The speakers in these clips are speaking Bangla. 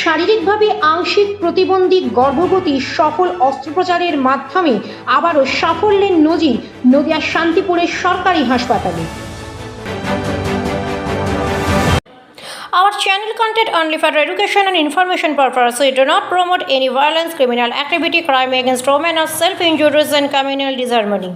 শারীরিকভাবে আংশিক প্রতিবন্ধী গর্ভবতী সফল অস্ত্রোপচারের মাধ্যমে আবারও সাফল্যের নজির নদিয়া শান্তিপুরের সরকারি হাসপাতালে Our channel content only for education and information purpose. We do not promote any violence, criminal activity, crime against women, or self-injuries and communal disharmony.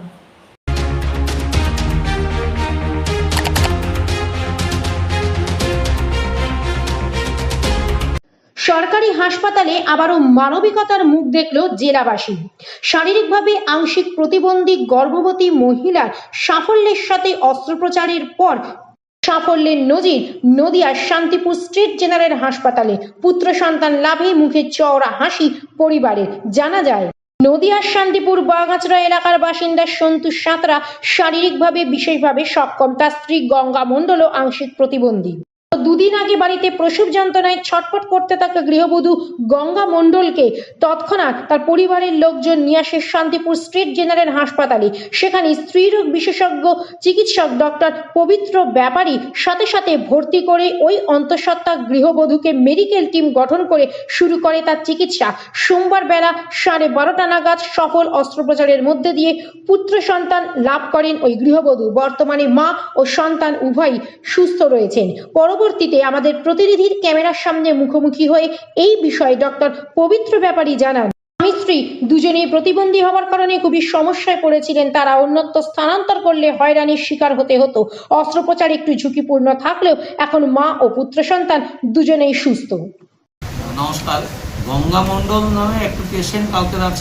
সরকারি হাসপাতালে আবারও মানবিকতার মুখ দেখল জেলাবাসী। শারীরিকভাবে আংশিক প্রতিবন্ধী গর্ভবতী মহিলার সাফল্যের সাথে অস্ত্রোপচারের পর সাফল্যের নজির নদিয়ার শান্তিপুর স্ট্রিট জেনারেল হাসপাতালে। পুত্র সন্তান লাভে মুখে চওড়া হাসি পরিবারের জানা যায়, নদিয়ার শান্তিপুর বাগাছড়া এলাকার বাসিন্দা সন্তু সাঁতরা শারীরিকভাবে বিশেষভাবে সক্ষম। তার স্ত্রী গঙ্গা মণ্ডলও আংশিক প্রতিবন্ধী। দুদিন আগে বাড়িতে প্রসব যন্ত্রণায় ছটফট করতে থাকা গৃহবধূ গঙ্গা মণ্ডলকে তৎক্ষণাৎ তার পরিবারের লোকজন নিয়ে আসে শান্তিপুর স্ট্রিট জেনারেল হাসপাতালে। সেখানে স্ত্রীরোগ বিশেষজ্ঞ চিকিৎসক ডক্টর পবিত্র ব্যাপারী সাথে সাথে ভর্তি করে ওই অন্তঃসত্ত্বা গৃহবধূকে মেডিকেল টিম গঠন করে শুরু করে তার চিকিৎসা। সোমবার বেলা সাড়ে বারোটা নাগাদ সফল অস্ত্রোপচারের মধ্যে দিয়ে পুত্র সন্তান লাভ করেন ওই গৃহবধূ। বর্তমানে মা ও সন্তান উভয়ই সুস্থ রয়েছেন। পরবর্তীতে আমাদের প্রতিনিধির ক্যামেরার সামনে মুখোমুখি হয়ে এই বিষয়ে ডক্টর পবিত্র ব্যাপারী জানান। স্বামী স্ত্রী প্রতিবন্ধী হওয়ার কারণে খুবই সমস্যায় পড়েছিলেন। তারা অন্যত্র স্থানান্তর করলে হয়রানির শিকার হতে হতো। অস্ত্রোপচার একটু ঝুঁকিপূর্ণ থাকলেও এখন মা ও পুত্র সন্তান দুজনেই সুস্থ। নমস্কার। গঙ্গা নামে একটি পেশেন্ট কালকে রাত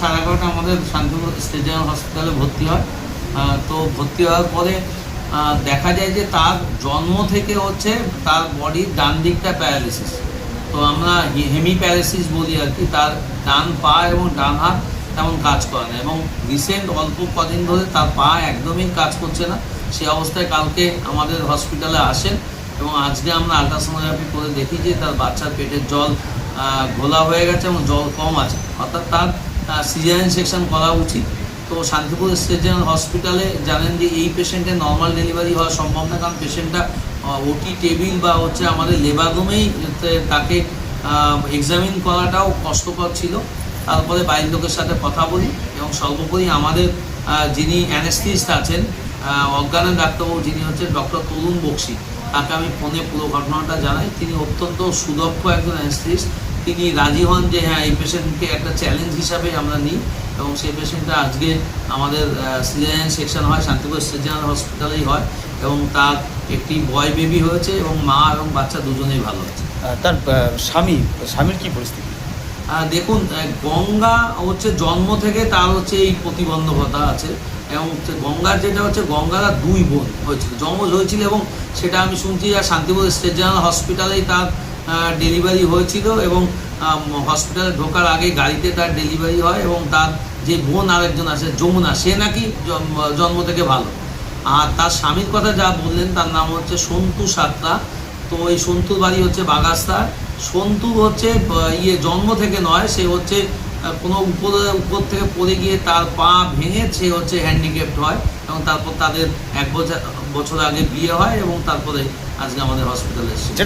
আমাদের শান্তিপুর স্টেডিয়াম হসপিটালে ভর্তি হয়। তো ভর্তি হওয়ার পরে দেখা যায় যে তার জন্ম থেকে হচ্ছে তার বডির ডান দিকটা প্যারালিসিস তো আমরা হেমি প্যারালিসিস বলি আর কি, তার ডান পা এবং ডান হাত তেমন কাজ করে না এবং রিসেন্ট অল্প কদিন ধরে তার পা একদমই কাজ করছে না। সে অবস্থায় কালকে আমাদের হসপিটালে আসেন এবং আজকে আমরা আলট্রাসোনোগ্রাফি করে দেখি যে তার বাচ্চার পেটের জল ঘোলা হয়ে গেছে এবং জল কম আছে। অর্থাৎ তার সিজারিয়ান সেকশন করা উচিত। তো শান্তিপুর স্টেট জেনারেল হসপিটালে জানেন যে এই পেশেন্টের নর্মাল ডেলিভারি হওয়া সম্ভব না, কারণ পেশেন্টটা ওটি টেবিল বা হচ্ছে আমাদের লেবার রুমেই তাকে এক্সামিন করাটাও কষ্টকর ছিল। তারপরে বাড়ির লোকের সাথে কথা বলি এবং সর্বোপরি আমাদের যিনি অ্যানেস্থিস্ট আছেন অজ্ঞানের ডাক্তারবাবু, যিনি হচ্ছেন ডক্টর তরুণ বক্সি, তাকে আমি ফোনে পুরো ঘটনাটা জানাই। তিনি অত্যন্ত সুদক্ষ একজন অ্যানেস্থিস্ট তিনি রাজি হন যে হ্যাঁ এই পেশেন্টকে একটা চ্যালেঞ্জ হিসাবে আমরা নিই এবং সেই পেশেন্টটা আজকে আমাদের সিজারিয়ান সেকশন হয় শান্তিপুর সিজারিয়ান হসপিটালেই হয় এবং তার একটি বয় বেবি হয়েছে এবং মা এবং বাচ্চা দুজনেই ভালো আছে। তার স্বামী স্বামীর কি পরিস্থিতি? দেখুন গঙ্গা হচ্ছে জন্ম থেকে তার হচ্ছে এই প্রতিবন্ধকতা আছে এবং হচ্ছে গঙ্গার যেটা হচ্ছে গঙ্গারা দুই বোন হয়েছিল যমজ হয়েছিল এবং সেটা আমি শুনছি আর শান্তিপুর স্টেট জেনারেল হসপিটালেই তার ডেলিভারি হয়েছিল এবং হসপিটালে ঢোকার আগে গাড়িতে তার ডেলিভারি হয় এবং তার যে বোন আরেকজন আছে, যমুনা, সে নাকি জন্ম- থেকে ভালো। আর তার স্বামীর কথা যা বললেন, তার নাম হচ্ছে সন্তু সাতরা। তো এই সন্তুর বাড়ি হচ্ছে বাগাস্তার। সন্তু হচ্ছে ইয়ে জন্ম থেকে নয়, সে হচ্ছে কোনো উপরে, উপর থেকে পড়ে গিয়ে তার পা ভেঙে সে হচ্ছে হ্যান্ডিক্যাপ্ট হয় এবং তারপর তাদের এক বছর বছর আগে বিয়ে হয় এবং তারপরে আজকে আমাদের হসপিটালে এসেছে।